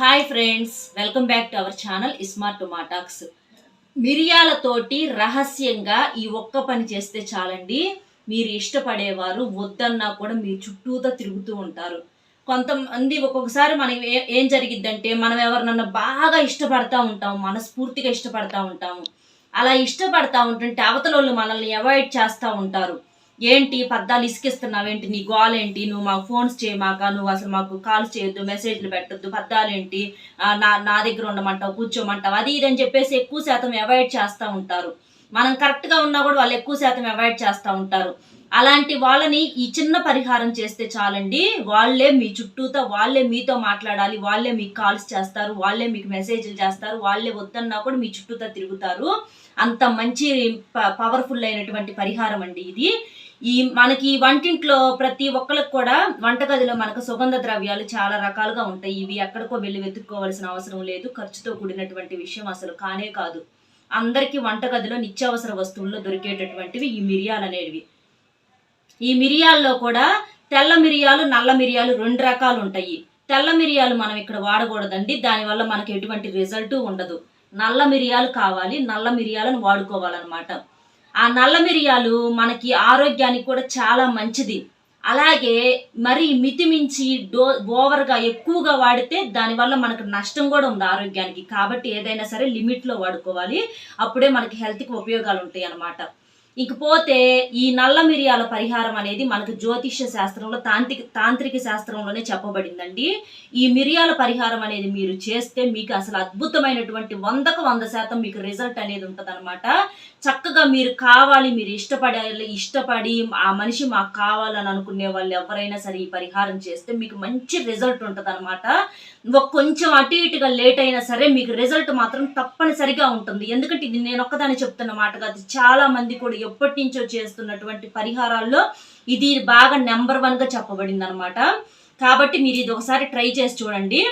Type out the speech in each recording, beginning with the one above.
Hi friends welcome back to our channel iSmart టొమాటాక్స్ మిరియాలతోటి రహస్యంగా ఈ ఒక్క పని చేస్తే చాలండి. మీరు ఇష్టపడేవారు వద్దన్నా కూడా మీ చుట్టూతో తిరుగుతూ ఉంటారు. కొంతమంది ఒక్కొక్కసారి మనం ఏ- ఏం జరిగిద్దంటే మనం ఎవరినన్నా బాగా ఇష్టపడతా ఉంటాము మనస్ఫూర్తిగా ఇష్టపడతా ఉంటాము. అలా ఇష్టపడతా ఉంటుంటే అవతల వాళ్ళు మనల్ని అవాయిడ్ చేస్తూ ఉంటారు. ఏంటి పద్దాలు ఇసుకిస్తున్నావేంటి? నీ గోల్ ఏంటి? నువ్వు మాకు ఫోన్స్ చేయమాక నువ్వు అసలు మాకు కాల్స్ చేయొద్దు మెసేజ్లు పెట్టొద్దు పద్దాలేంటి ఏంటి? నా నా దగ్గర ఉండమంటావు కూర్చోమంటావు అది ఇది అని చెప్పేసి ఎక్కువ శాతం అవాయిడ్ చేస్తూ ఉంటారు. మనం కరెక్ట్గా ఉన్నా కూడా వాళ్ళు ఎక్కువ శాతం అవాయిడ్ చేస్తూ ఉంటారు. అలాంటి వాళ్ళని ఈ చిన్న పరిహారం చేస్తే చాలండి వాళ్ళే మీ చుట్టూతో వాళ్ళే మీతో మాట్లాడాలి వాళ్ళే మీకు కాల్స్ చేస్తారు వాళ్ళే మీకు మెసేజ్లు చేస్తారు వాళ్ళే వద్దన్నా కూడా మీ చుట్టూతో తిరుగుతారు. అంత మంచి పవర్ఫుల్ అయినటువంటి పరిహారం అండి ఇది. ఈ మనకి వంటింట్లో ప్రతి ఒక్కరికి కూడా వంటగదిలో మనకు సుగంధ ద్రవ్యాలు చాలా రకాలుగా ఉంటాయి. ఇవి ఎక్కడికో వెళ్ళి వెతుక్కోవాల్సిన అవసరం లేదు. ఖర్చుతో కూడినటువంటి విషయం అసలు కానే కాదు. అందరికీ వంటగదిలో నిత్యావసర వస్తువుల్లో దొరికేటటువంటివి ఈ మిరియాలు అనేవి ఈ మిరియాల్లో కూడా తెల్ల మిరియాలు నల్ల మిరియాలు రెండు రకాలు ఉంటాయి. తెల్ల మిరియాలు మనం ఇక్కడ వాడకూడదండి. దానివల్ల మనకి ఎటువంటి రిజల్ట్ ఉండదు. నల్ల మిరియాలు కావాలి. నల్ల మిరియాలను వాడుకోవాలన్నమాట. ఆ నల్ల మిరియాలు మనకి ఆరోగ్యానికి కూడా చాలా మంచిది. అలాగే మరి మితిమించి డో ఓవర్గా ఎక్కువగా వాడితే దానివల్ల మనకు నష్టం కూడా ఉంది ఆరోగ్యానికి. కాబట్టి ఏదైనా సరే లిమిట్లో వాడుకోవాలి. అప్పుడే మనకి హెల్త్కి ఉపయోగాలు ఉంటాయి అన్నమాట ఇకపోతే ఈ నల్ల మిరియాల పరిహారం అనేది మనకు జ్యోతిష్య శాస్త్రంలో తాంత్రిక తాంత్రిక శాస్త్రంలోనే చెప్పబడిందండి. ఈ మిరియాల పరిహారం అనేది మీరు చేస్తే మీకు అసలు అద్భుతమైనటువంటి వందకు వంద శాతం మీకు రిజల్ట్ అనేది ఉంటుందన్నమాట. చక్కగా మీరు కావాలి మీరు ఇష్టపడాలి ఇష్టపడి ఆ మనిషి మాకు కావాలని అనుకునే వాళ్ళు ఎవరైనా సరే ఈ పరిహారం చేస్తే మీకు మంచి రిజల్ట్ ఉంటుంది అనమాట కొంచెం అటు ఇటుగా లేట్ అయినా సరే మీకు రిజల్ట్ మాత్రం తప్పనిసరిగా ఉంటుంది. ఎందుకంటే ఇది నేను ఒక్కదాన్ని చెప్తున్న మాట కాదు చాలా మంది కూడా ఎప్పటి నుంచో చేస్తున్నటువంటి పరిహారాల్లో ఇది బాగా నెంబర్ వన్గా చెప్పబడింది అనమాట కాబట్టి మీరు ఇది ఒకసారి ట్రై చేసి చూడండి.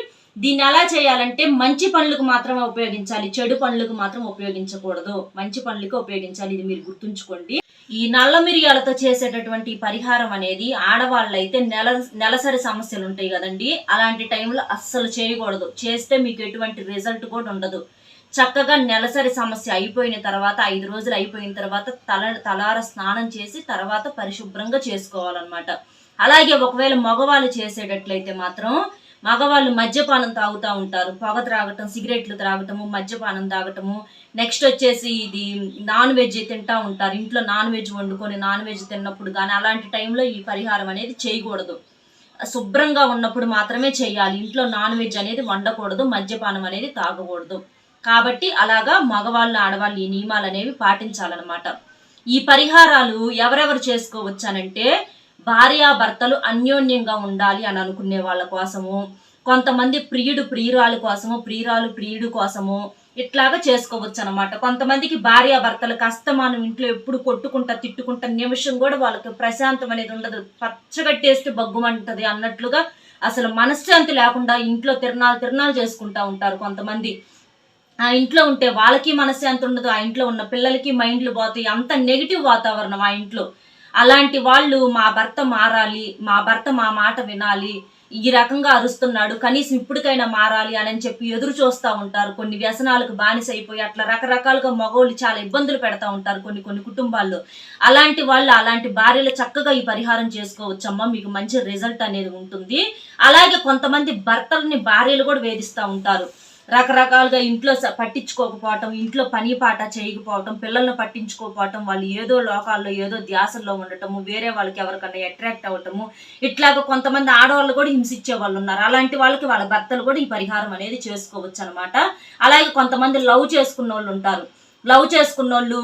దీన్ని ఎలా చేయాలంటే మంచి పనులకు మాత్రమే ఉపయోగించాలి చెడు పనులకు మాత్రం ఉపయోగించకూడదు. మంచి పనులకు ఉపయోగించాలి ఇది మీరు గుర్తుంచుకోండి. ఈ నల్ల మిరియాలతో చేసేటటువంటి పరిహారం అనేది ఆడవాళ్ళైతే నెల నెలసరి సమస్యలు ఉంటాయి కదండి. అలాంటి టైంలో అస్సలు చేయకూడదు. చేస్తే మీకు ఎటువంటి రిజల్ట్ కూడా ఉండదు. చక్కగా నెలసరి సమస్య అయిపోయిన తర్వాత ఐదు రోజులు అయిపోయిన తర్వాత తల తలార స్నానం చేసి తర్వాత పరిశుభ్రంగా చేసుకోవాలన్నమాట. అలాగే ఒకవేళ మగవాళ్ళు చేసేటట్లయితే మాత్రం మగవాళ్ళు మద్యపానం తాగుతూ ఉంటారు. పొగ త్రాగటం సిగరెట్లు త్రాగటము మద్యపానం తాగటము. నెక్స్ట్ వచ్చేసి ఇది నాన్ వెజ్ తింటూ ఉంటారు. ఇంట్లో నాన్ వెజ్ వండుకొని నాన్ వెజ్ తిన్నప్పుడు కానీ అలాంటి టైంలో ఈ పరిహారం అనేది చేయకూడదు. శుభ్రంగా ఉన్నప్పుడు మాత్రమే చేయాలి. ఇంట్లో నాన్ వెజ్ అనేది వండకూడదు. మద్యపానం అనేది తాగకూడదు. కాబట్టి అలాగా మగవాళ్ళు ఆడవాళ్ళు ఈ నియమాలు అనేవి పాటించాలన్నమాట. ఈ పరిహారాలు ఎవరెవరు చేసుకోవచ్చానంటే భార్యాభర్తలు అన్యోన్యంగా ఉండాలి అని అనుకునే వాళ్ళ కోసము కొంతమంది ప్రియుడు ప్రియురాలు కోసము ప్రియురాలు ప్రియుడు కోసము ఇట్లాగా చేసుకోవచ్చు అనమాట కొంతమందికి భార్యాభర్తలకు అస్తమానం ఇంట్లో ఎప్పుడు కొట్టుకుంటా తిట్టుకుంటా నిమిషం కూడా వాళ్ళకి ప్రశాంతం అనేది ఉండదు. పచ్చగట్టేస్తే బగ్గుమంటది అన్నట్లుగా అసలు మనశ్శాంతి లేకుండా ఇంట్లో తిరణాలు తిరణాలు చేసుకుంటా ఉంటారు కొంతమంది. ఆ ఇంట్లో ఉంటే వాళ్ళకి మనశ్శాంతి ఉండదు ఆ ఇంట్లో ఉన్న పిల్లలకి మైండ్లు పోతాయి అంత నెగిటివ్ వాతావరణం ఆ ఇంట్లో. అలాంటి వాళ్ళు మా భర్త మారాలి మా భర్త మా మాట వినాలి ఈ రకంగా అరుస్తున్నాడు కనీసం ఇప్పటికైనా మారాలి అని చెప్పి ఎదురు చూస్తూ ఉంటారు. కొన్ని వ్యసనాలకు బానిస అయిపోయి అట్లా రకరకాలుగా మగవాళ్ళు చాలా ఇబ్బందులు పెడతా ఉంటారు కొన్ని కొన్ని కుటుంబాల్లో. అలాంటి వాళ్ళు అలాంటి భార్యలు చక్కగా ఈ పరిహారం చేసుకోవచ్చమ్మా మీకు మంచి రిజల్ట్ అనేది ఉంటుంది. అలాగే కొంతమంది భర్తలని భార్యలు కూడా వేధిస్తూ ఉంటారు. రకరకాలుగా ఇంట్లో స- పట్టించుకోకపోవటం ఇంట్లో పని పాట చేయకపోవటం పిల్లల్ని పట్టించుకోకపోవటం వాళ్ళు ఏదో లోకాల్లో ఏదో ధ్యాసల్లో ఉండటము వేరే వాళ్ళకి ఎవరికన్నా అట్రాక్ట్ అవ్వటము. ఇట్లాగ కొంతమంది ఆడవాళ్ళు కూడా హింసించే వాళ్ళు ఉన్నారు. అలాంటి వాళ్ళకి వాళ్ళ భర్తలు కూడా ఈ పరిహారం అనేది చేసుకోవచ్చు అనమాట అలాగే కొంతమంది లవ్ చేసుకున్న వాళ్ళు ఉంటారు. లవ్ చేసుకున్న వాళ్ళు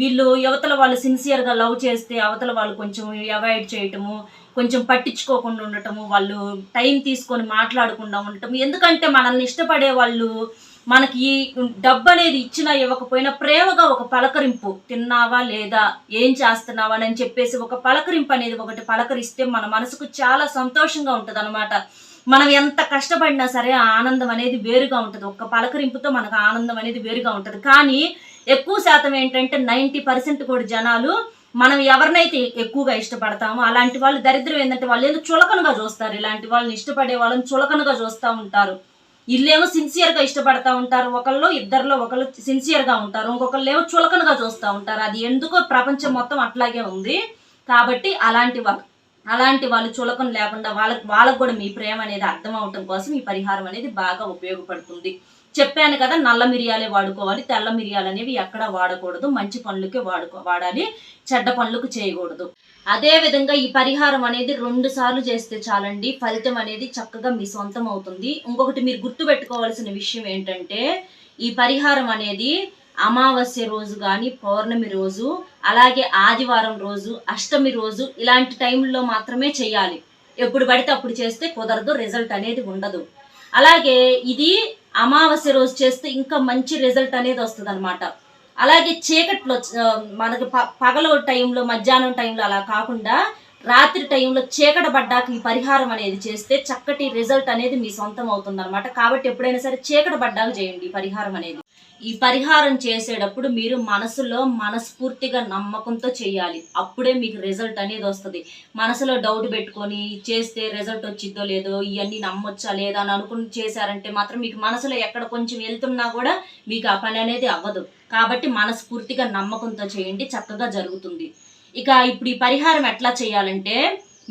వీళ్ళు యువతల వాళ్ళు సిన్సియర్గా లవ్ చేస్తే అవతల వాళ్ళు కొంచెం అవాయిడ్ చేయటము కొంచెం పట్టించుకోకుండా ఉండటము వాళ్ళు టైం తీసుకొని మాట్లాడకుండా ఉండటం ఎందుకంటే మనల్ని ఇష్టపడే వాళ్ళు మనకి ఈ డబ్బు అనేది ఇచ్చినా ఇవ్వకపోయినా ప్రేమగా ఒక పలకరింపు తిన్నావా లేదా? ఏం చేస్తున్నావా? అని చెప్పేసి ఒక పలకరింపు అనేది ఒకటి పలకరిస్తే మన మనసుకు చాలా సంతోషంగా ఉంటుంది మనం ఎంత కష్టపడినా సరే ఆనందం అనేది వేరుగా ఉంటుంది. ఒక్క పలకరింపుతో మనకు ఆనందం అనేది వేరుగా ఉంటుంది. కానీ ఎక్కువ శాతం ఏంటంటే నైంటీ పర్సెంట్ కూడా జనాలు మనం ఎవరినైతే ఎక్కువగా ఇష్టపడతామో అలాంటి వాళ్ళు దరిద్రం ఏంటంటే వాళ్ళు ఏదో చులకనగా చూస్తారు. ఇలాంటి వాళ్ళని ఇష్టపడే వాళ్ళని చులకనగా చూస్తూ ఉంటారు. ఇల్లేమో సిన్సియర్గా ఇష్టపడతా ఉంటారు. ఒకళ్ళు ఇద్దరిలో ఒకళ్ళు సిన్సియర్గా ఉంటారు. ఇంకొకళ్ళు ఏమో చులకనగా చూస్తూ ఉంటారు. అది ఎందుకో ప్రపంచం మొత్తం అట్లాగే ఉంది. కాబట్టి అలాంటి వాళ్ళు అలాంటి వాళ్ళు చులకం లేకుండా వాళ్ళకి వాళ్ళకు కూడా మీ ప్రేమ అనేది అర్థం అవటం కోసం ఈ పరిహారం అనేది బాగా ఉపయోగపడుతుంది. చెప్పాను కదా నల్ల మిరియాలే వాడుకోవాలి తెల్ల మిరియాలు అనేవి ఎక్కడ వాడకూడదు మంచి పనులకే వాడుకో వాడాలి చెడ్డ పనులకు చేయకూడదు. అదే విధంగా ఈ పరిహారం అనేది రెండు సార్లు చేస్తే చాలండి ఫలితం అనేది చక్కగా మీ సొంతం అవుతుంది. ఇంకొకటి మీరు గుర్తుపెట్టుకోవాల్సిన విషయం ఏంటంటే ఈ పరిహారం అనేది అమావాస్య రోజు కానీ పౌర్ణమి రోజు అలాగే ఆదివారం రోజు అష్టమి రోజు ఇలాంటి టైంలో మాత్రమే చేయాలి. ఎప్పుడు పడితే అప్పుడు చేస్తే కుదరదు రిజల్ట్ అనేది ఉండదు. అలాగే ఇది అమావాస్య రోజు చేస్తే ఇంకా మంచి రిజల్ట్ అనేది వస్తుంది అలాగే చీకట్లో మనకు మనకి పగలు టైంలో మధ్యాహ్నం టైంలో అలా కాకుండా రాత్రి టైంలో చీకట పడ్డాక ఈ పరిహారం అనేది చేస్తే చక్కటి రిజల్ట్ అనేది మీ సొంతం అవుతుంది కాబట్టి ఎప్పుడైనా సరే చీకట పడ్డాక చేయండి పరిహారం అనేది. ఈ పరిహారం చేసేటప్పుడు మీరు మనసులో మనస్ఫూర్తిగా నమ్మకంతో చేయాలి. అప్పుడే మీకు రిజల్ట్ అనేది వస్తుంది. మనసులో డౌట్ పెట్టుకొని చేస్తే రిజల్ట్ వచ్చిద్దో లేదో ఇవన్నీ నమ్మొచ్చా లేదా అని అనుకుని చేశారంటే మాత్రం మీకు మనసులో ఎక్కడ కొంచెం వెళ్తున్నా కూడా మీకు ఆ పని అనేది అవ్వదు. కాబట్టి మనస్ఫూర్తిగా నమ్మకంతో చేయండి. చక్కగా జరుగుతుంది. ఇక ఇప్పుడు ఈ పరిహారం ఎట్లా చేయాలంటే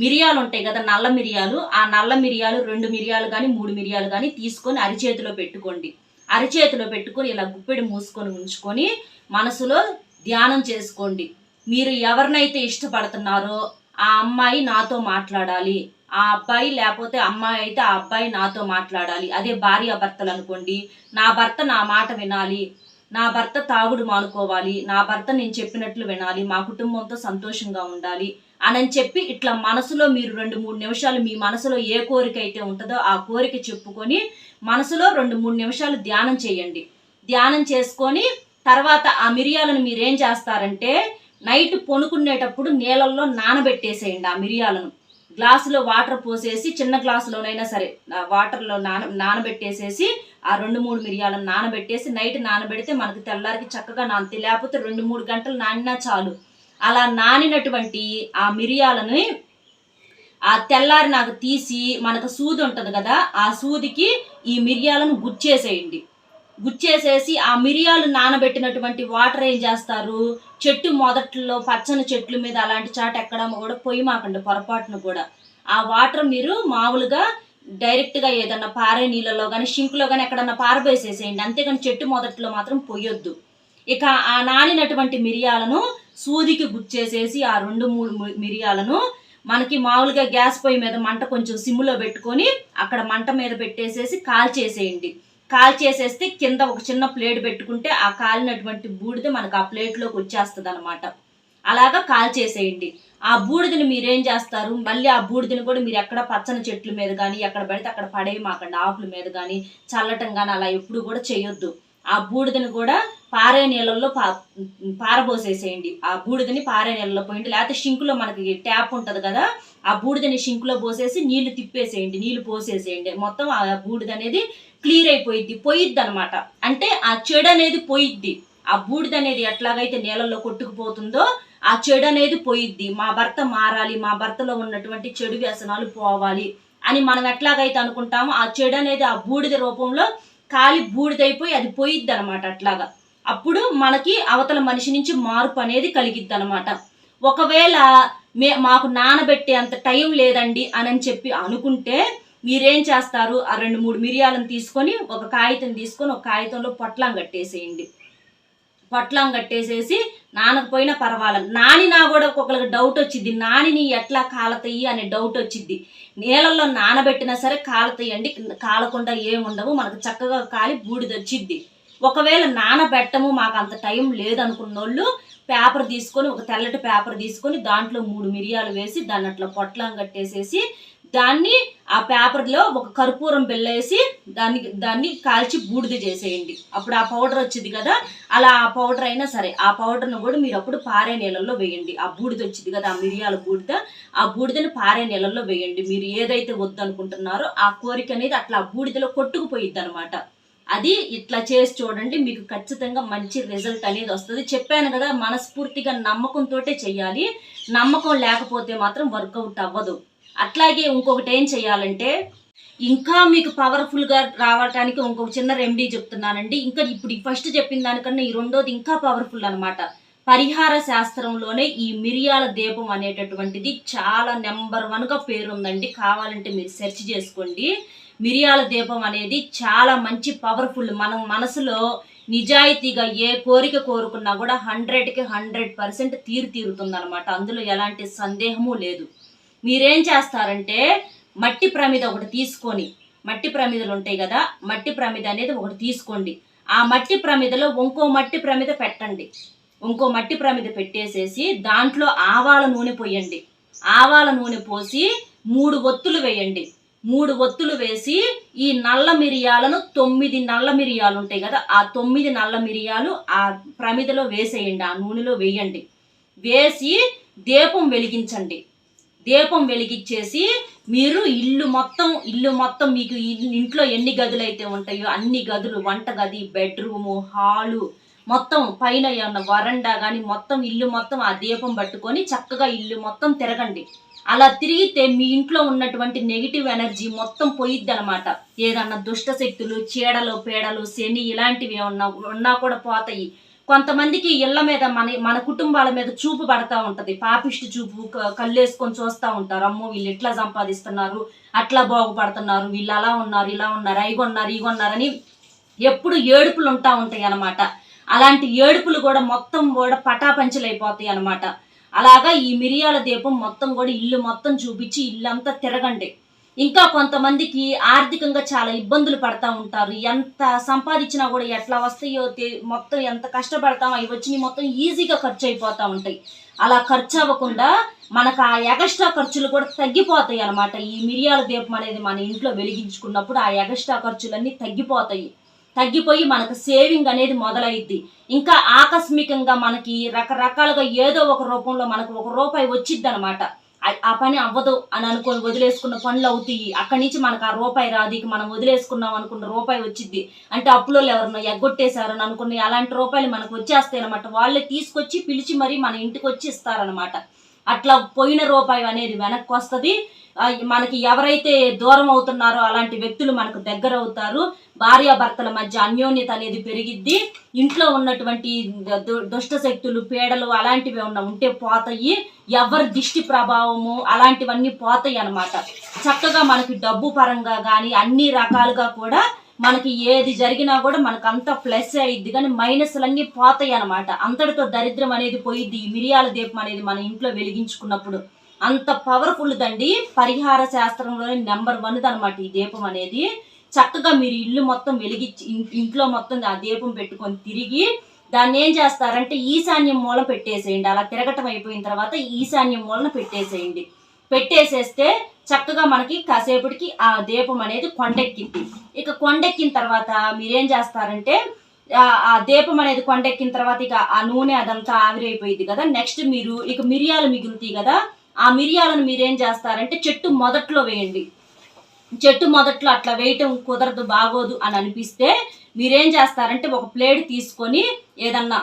మిరియాలు ఉంటాయి కదా నల్ల మిరియాలు. ఆ నల్ల మిరియాలు రెండు మిరియాలు కానీ మూడు మిరియాలు కానీ తీసుకొని అరిచేతిలో పెట్టుకోండి. అరిచేతిలో పెట్టుకొని ఇలా గుప్పెడి మూసుకొని ఉంచుకొని మనసులో ధ్యానం చేసుకోండి. మీరు ఎవరినైతే ఇష్టపడుతున్నారో ఆ అమ్మాయి నాతో మాట్లాడాలి. ఆ అబ్బాయి లేకపోతే అమ్మాయి అయితే ఆ అబ్బాయి నాతో మాట్లాడాలి. అదే భార్య భర్తలు అనుకోండి. నా భర్త నా మాట వినాలి. నా భర్త తాగుడు మానుకోవాలి. నా భర్త నేను చెప్పినట్లు వినాలి. మా కుటుంబంతో సంతోషంగా ఉండాలి అని చెప్పి ఇట్లా మనసులో మీరు రెండు మూడు నిమిషాలు మీ మనసులో ఏ కోరిక అయితే ఉంటుందో ఆ కోరిక చెప్పుకొని మనసులో రెండు మూడు నిమిషాలు ధ్యానం చేయండి. ధ్యానం చేసుకొని తర్వాత ఆ మిరియాలను మీరేం చేస్తారంటే నైట్ పొనుకునేటప్పుడు నీళ్ళల్లో నానబెట్టేసేయండి ఆ మిరియాలను. గ్లాసులో వాటర్ పోసేసి చిన్న గ్లాసులోనైనా సరే వాటర్లో నాన నానబెట్టేసేసి ఆ రెండు మూడు మిరియాలను నానబెట్టేసి నైట్ నానబెడితే మనకి తెల్లారికి చక్కగా నానుతాయి. లేకపోతే రెండు మూడు గంటలు నానినా చాలు. అలా నానినటువంటి ఆ మిరియాలని ఆ తెల్లారి నాకు తీసి మనకు సూది ఉంటుంది కదా ఆ సూదికి ఈ మిరియాలను గుచ్చేసేయండి. గుచ్చేసేసి ఆ మిరియాలు నానబెట్టినటువంటి వాటర్ ఏం చేస్తారు? చెట్టు మొదట్లో పచ్చని చెట్ల మీద అలాంటి చాట ఎక్కడ కూడా పొయ్యి మాకండి పొరపాటును కూడా. ఆ వాటర్ మీరు మామూలుగా డైరెక్ట్గా ఏదన్నా పారే నీళ్ళలో కానీ షింక్లో కానీ ఎక్కడన్నా పారబోసేసేయండి అంతేగాని చెట్టు మొదట్లో మాత్రం పొయ్యొద్దు ఇక ఆ నానినటువంటి మిరియాలను సూదికి గుచ్చేసేసి ఆ రెండు మూడు మిరియాలను మనకి మామూలుగా గ్యాస్ పొయ్యి మీద మంట కొంచెం సిమ్లో పెట్టుకొని అక్కడ మంట మీద పెట్టేసేసి కాల్చేసేయండి కాల్చేసేస్తే కింద ఒక చిన్న ప్లేట్ పెట్టుకుంటే ఆ కాలినటువంటి బూడిద మనకు ఆ ప్లేట్లోకి వచ్చేస్తుంది అనమాట అలాగా కాల్చేసేయండి ఆ బూడిదని మీరేం చేస్తారు? మళ్ళీ ఆ బూడిదని కూడా మీరు ఎక్కడ పచ్చని చెట్ల మీద కానీ ఎక్కడ పడితే అక్కడ పడేయమాకండి. ఆకుల మీద కానీ చల్లటం కానీ అలా ఎప్పుడు కూడా చేయొద్దు. ఆ బూడిదని కూడా పారే నీళ్ళల్లో పా పారబోసేసేయండి. ఆ బూడిదని పారే నీళ్ళలో పోయండి. లేకపోతే షింకులో మనకి ట్యాప్ ఉంటుంది కదా ఆ బూడిదని షింకులో పోసేసి నీళ్ళు తిప్పేసేయండి. నీళ్ళు పోసేసేయండి. మొత్తం ఆ బూడిద అనేది క్లియర్ అయిపోయిద్ది పోయిద్ది అనమాట అంటే ఆ చెడు అనేది పోయిద్ది. ఆ బూడిద అనేది ఎట్లాగైతే నీళ్ళల్లో కొట్టుకుపోతుందో ఆ చెడు అనేది పోయిద్ది. మా భర్త మారాలి మా భర్తలో ఉన్నటువంటి చెడు వ్యసనాలు పోవాలి అని మనం ఎట్లాగైతే అనుకుంటామో ఆ చెడు అనేది ఆ బూడిద రూపంలో కాలి బూడిదైపోయి అది పోయిద్ది అనమాట అట్లాగా. అప్పుడు మనకి అవతల మనిషి నుంచి మార్పు అనేది కలిగిద్ది అనమాట ఒకవేళ మే మాకు నానబెట్టే అంత టైం లేదండి అని చెప్పి అనుకుంటే మీరేం చేస్తారు? ఆ రెండు మూడు మిరియాలను తీసుకొని ఒక కాగితం తీసుకొని ఒక కాగితంలో పొట్లం కట్టేసేయండి. పొట్లం కట్టేసేసి నానకపోయినా పర్వాలేదు. నానినా కూడా ఒక్కొక్కరికి డౌట్ వచ్చింది నానిని ఎట్లా కాలతాయి అనే డౌట్ వచ్చింది నీళ్ళల్లో నానబెట్టినా సరే కాలతాయండి కాలకుండా ఏముండవు. మనకు చక్కగా కాలి బూడిద వచ్చిద్ది ఒకవేళ నానబెట్టము మాకు అంత టైం లేదనుకున్న వాళ్ళు పేపర్ తీసుకొని ఒక తెల్లటి పేపర్ తీసుకొని దాంట్లో మూడు మిరియాలు వేసి దాన్ని అట్లా పొట్లం కట్టేసేసి దాన్ని ఆ పేపర్లో ఒక కర్పూరం బిల్లేసి దాన్ని దాన్ని కాల్చి బూడిద చేసేయండి. అప్పుడు ఆ పౌడర్ వచ్చింది కదా అలా ఆ పౌడర్ అయినా సరే ఆ పౌడర్ను కూడా మీరు అప్పుడు పారే నీళ్ళల్లో వేయండి. ఆ బూడిద వచ్చింది కదా ఆ మిరియాల బూడిద ఆ బూడిదని పారే నీళ్ళల్లో వేయండి. మీరు ఏదైతే వద్దనుకుంటున్నారో ఆ కోరిక అనేది అట్లా ఆ బూడిదలో కొట్టుకుపోయిద్ది అనమాట అది ఇట్లా చేసి చూడండి మీకు ఖచ్చితంగా మంచి రిజల్ట్ అనేది వస్తుంది. చెప్పాను కదా మనస్ఫూర్తిగా నమ్మకంతో చేయాలి నమ్మకం లేకపోతే మాత్రం వర్కౌట్ అవ్వదు. అట్లాగే ఇంకొకటి ఏం చేయాలంటే ఇంకా మీకు పవర్ఫుల్గా రావటానికి రావడానికి ఇంకొక చిన్న రెమెడీ చెప్తున్నానండి. ఇంకా ఇప్పుడు ఈ ఫస్ట్ చెప్పిన దానికన్నా ఈ రెండోది ఇంకా పవర్ఫుల్ అనమాట పరిహార శాస్త్రంలోనే ఈ మిరియాల దీపం అనేటటువంటిది చాలా నెంబర్ వన్గా పేరు ఉందండి. కావాలంటే మీరు సెర్చ్ చేసుకోండి. మిరియాల దీపం అనేది చాలా మంచి పవర్ఫుల్ మనం మనసులో నిజాయితీగా ఏ కోరిక కోరుకున్నా కూడా హండ్రెడ్కి హండ్రెడ్ పర్సెంట్ తీరు తీరుతుందనమాట అందులో ఎలాంటి సందేహము లేదు. మీరేం చేస్తారంటే మట్టి ప్రమిద ఒకటి తీసుకొని మట్టి ప్రమిదలు ఉంటాయి కదా మట్టి ప్రమిద అనేది ఒకటి తీసుకోండి. ఆ మట్టి ప్రమిదలో ఇంకో మట్టి ప్రమిద పెట్టండి. ఇంకో మట్టి ప్రమిద పెట్టేసేసి దాంట్లో ఆవాల నూనె పోయండి. ఆవాల నూనె పోసి మూడు ఒత్తులు వేయండి. మూడు ఒత్తులు వేసి ఈ నల్ల మిరియాలను తొమ్మిది నల్ల మిరియాలు ఉంటాయి కదా ఆ తొమ్మిది నల్ల మిరియాలు ఆ ప్రమిదలో వేసేయండి ఆ నూనెలో వేయండి. వేసి దీపం వెలిగించండి. దీపం వెలిగించేసి మీరు ఇల్లు మొత్తం ఇల్లు మొత్తం మీకు ఇంట్లో ఎన్ని గదులు అయితే ఉంటాయో అన్ని గదులు వంట గది బెడ్రూము హాలు మొత్తం పైన ఏమన్నా వరండా కానీ మొత్తం ఇల్లు మొత్తం ఆ దీపం పట్టుకొని చక్కగా ఇల్లు మొత్తం తిరగండి. అలా తిరిగితే మీ ఇంట్లో ఉన్నటువంటి నెగిటివ్ ఎనర్జీ మొత్తం పోయిద్ది అనమాట ఏదన్నా దుష్ట శక్తులు చీడలు పీడలు శని ఇలాంటివి ఏమన్నా ఉన్నా కూడా పోతాయి. కొంతమందికి ఇళ్ళ మీద మన మన కుటుంబాల మీద చూపు పడతా ఉంటది. పాపిష్టి చూపు కళ్ళేసుకొని చూస్తా ఉంటారు. అమ్మో వీళ్ళు ఎట్లా సంపాదిస్తున్నారు? అట్లా బాగుపడుతున్నారు. వీళ్ళు అలా ఉన్నారు ఇలా ఉన్నారు అయి కొన్నారు ఈ కొన్నారని ఎప్పుడు ఏడుపులు ఉంటా ఉంటాయి అనమాట అలాంటి ఏడుపులు కూడా మొత్తం కూడా పటాపంచలైపోతాయి అన్నమాట. అలాగా ఈ మిరియాల దీపం మొత్తం కూడా ఇల్లు మొత్తం చూపించి ఇల్లంతా తిరగండి. ఇంకా కొంతమందికి ఆర్థికంగా చాలా ఇబ్బందులు పడతా ఉంటారు. ఎంత సంపాదించినా కూడా ఎట్లా వస్తాయో మొత్తం ఎంత కష్టపడతామో అవి వచ్చినాయి మొత్తం ఈజీగా ఖర్చు అయిపోతూ ఉంటాయి. అలా ఖర్చు అవ్వకుండా మనకు ఆ ఎగస్ట్రా ఖర్చులు కూడా తగ్గిపోతాయి అనమాట ఈ మిరియాల దీపం అనేది మన ఇంట్లో వెలిగించుకున్నప్పుడు ఆ ఎగస్ట్రా ఖర్చులన్నీ తగ్గిపోతాయి. తగ్గిపోయి మనకు సేవింగ్ అనేది మొదలైద్ది. ఇంకా ఆకస్మికంగా మనకి రకరకాలుగా ఏదో ఒక రూపంలో మనకు ఒక రూపాయి వచ్చిద్ది అనమాట ఆ పని అవ్వదు అని అనుకొని వదిలేసుకున్న పనులు అవుతాయి. అక్కడి నుంచి మనకు ఆ రూపాయి రాదు. ఇక మనం వదిలేసుకున్నాం అనుకున్న రూపాయి వచ్చింది అంటే అప్పులో ఎవరన్నా అని అనుకున్న అలాంటి రూపాయలు మనకు వచ్చేస్తాయి అనమాట వాళ్ళే తీసుకొచ్చి పిలిచి మరి మన ఇంటికి వచ్చి ఇస్తారనమాట అట్లా పోయిన రూపాయి అనేది వెనక్కి వస్తుంది. మనకి ఎవరైతే దూరం అవుతున్నారో అలాంటి వ్యక్తులు మనకు దగ్గర అవుతారు. భార్యాభర్తల మధ్య అన్యోన్యత అనేది పెరిగిద్ది. ఇంట్లో ఉన్నటువంటి దు- దుష్ట శక్తులు పీడలు అలాంటివి ఉన్న ఉంటే పోతాయి. ఎవరి దిష్టి ప్రభావము అలాంటివన్నీ పోతాయి అన్నమాట. చక్కగా మనకి డబ్బు పరంగా కానీ అన్ని రకాలుగా కూడా మనకి ఏది జరిగినా కూడా మనకు అంత ప్లస్ అయ్యిద్ది కానీ మైనస్లన్నీ పోతాయి అనమాట అంతటితో దరిద్రం అనేది పోయిద్ది. ఈ మిరియాల దీపం అనేది మన ఇంట్లో వెలిగించుకున్నప్పుడు. అంత పవర్ఫుల్ దండి. పరిహార శాస్త్రంలోనే నెంబర్ వన్ అనమాట ఈ దీపం అనేది. చక్కగా మీరు ఇల్లు మొత్తం వెలిగించి ఇంట్లో మొత్తం ఆ దీపం పెట్టుకొని తిరిగి దాన్ని ఏం చేస్తారంటే ఈశాన్యం మూల పెట్టేసేయండి. అలా తిరగటం అయిపోయిన తర్వాత ఈశాన్యం మూలన పెట్టేసేయండి. పెట్టేసేస్తే చక్కగా మనకి కాసేపటికి ఆ దీపం అనేది కొండెక్కింది. ఇక కొండెక్కిన తర్వాత మీరేం చేస్తారంటే ఆ- ఆ దీపం అనేది కొండెక్కిన తర్వాత ఇక ఆ నూనె అదంతా ఆవిరైపోయింది కదా. నెక్స్ట్ మీరు ఇక మిరియాలు మిగులుతాయి కదా. ఆ మిరియాలను మీరేం చేస్తారంటే చెట్టు మొదట్లో వేయండి. చెట్టు మొదట్లో అట్లా వేయటం కుదరదు బాగోదు అని అనిపిస్తే మీరేం చేస్తారంటే ఒక ప్లేట్ తీసుకొని ఏదన్నా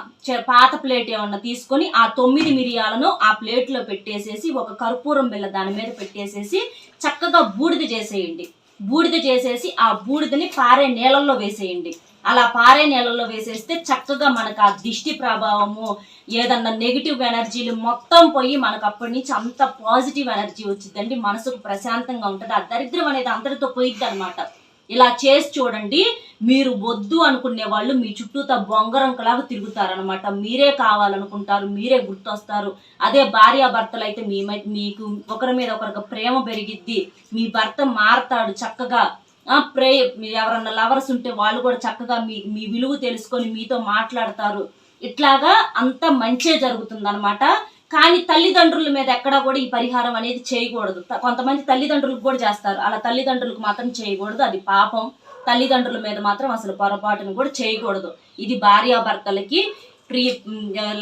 పాత ప్లేట్ ఏమన్నా తీసుకొని ఆ తొమ్మిది మిరియాలను ఆ ప్లేట్లో పెట్టేసేసి ఒక కర్పూరం బిళ్ళ దాని మీద పెట్టేసేసి చక్కగా బూడిద చేసేయండి. బూడిద చేసేసి ఆ బూడిదని పారే నీళ్ళల్లో వేసేయండి. అలా పారే నీళ్ళల్లో వేసేస్తే చక్కగా మనకు ఆ దిష్టి ప్రభావము ఏదన్నా నెగిటివ్ ఎనర్జీలు మొత్తం పోయి మనకు అప్పటి నుంచి అంత పాజిటివ్ ఎనర్జీ వచ్చిందండి మనసుకు ప్రశాంతంగా ఉంటుంది. ఆ దరిద్రం అనేది అందరితో పోయిద్ది అనమాట ఇలా చేసి చూడండి మీరు వద్దు అనుకునే వాళ్ళు మీ చుట్టూతా బొంగరంకలాగా తిరుగుతారనమాట మీరే కావాలనుకుంటారు మీరే గుర్తొస్తారు. అదే భార్యాభర్తలు అయితే మీ మ- మీకు ఒకరి మీద ఒకరికి ప్రేమ పెరిగిద్ది. మీ భర్త మారతాడు చక్కగా. ప్రే మీ ఎవరన్నా లవర్స్ ఉంటే వాళ్ళు కూడా చక్కగా మీ మీ విలువ తెలుసుకొని మీతో మాట్లాడతారు. ఇట్లాగా అంత మంచే జరుగుతుంది కానీ తల్లిదండ్రుల మీద ఎక్కడా కూడా ఈ పరిహారం అనేది చేయకూడదు. కొంతమంది తల్లిదండ్రులకు కూడా చేస్తారు. అలా తల్లిదండ్రులకు మాత్రం చేయకూడదు. అది పాపం. తల్లిదండ్రుల మీద మాత్రం అసలు పొరపాటును కూడా చేయకూడదు. ఇది భార్యాభర్తలకి ప్రీ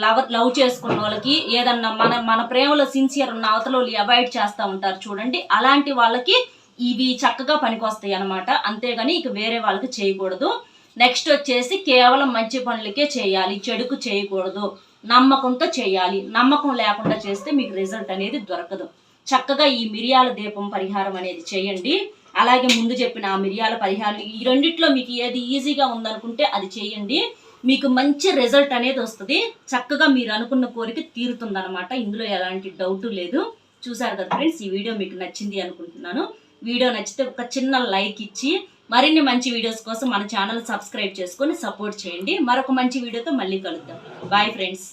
లవ్ లవ్ చేసుకున్న వాళ్ళకి ఏదన్నా మన మన ప్రేమలో సిన్సియర్ ఉన్న అవతల వాళ్ళు అవాయిడ్ చేస్తూ ఉంటారు చూడండి. అలాంటి వాళ్ళకి ఇవి చక్కగా పనికొస్తాయి అనమాట అంతేగాని ఇక వేరే వాళ్ళకి చేయకూడదు. నెక్స్ట్ వచ్చేసి కేవలం మంచి పనులకే చేయాలి. చెడుకు చేయకూడదు. నమ్మకంతో చేయాలి. నమ్మకం లేకుండా చేస్తే మీకు రిజల్ట్ అనేది దొరకదు. చక్కగా ఈ మిరియాల దీపం పరిహారం అనేది చేయండి. అలాగే ముందు చెప్పిన ఆ మిరియాల పరిహారం ఈ రెండిట్లో మీకు ఏది ఈజీగా ఉందనుకుంటే అది చేయండి. మీకు మంచి రిజల్ట్ అనేది వస్తుంది. చక్కగా మీరు అనుకున్న కోరిక తీరుతుందనమాట ఇందులో ఎలాంటి డౌట్ లేదు. చూసారు కదా ఫ్రెండ్స్ ఈ వీడియో మీకు నచ్చింది అనుకుంటున్నాను. వీడియో నచ్చితే ఒక చిన్న లైక్ ఇచ్చి మరిన్ని మంచి వీడియోస్ కోసం మన ఛానల్ సబ్స్క్రైబ్ చేసుకొని సపోర్ట్ చేయండి. మరొక మంచి వీడియోతో మళ్ళీ కలుద్దాం. Bye friends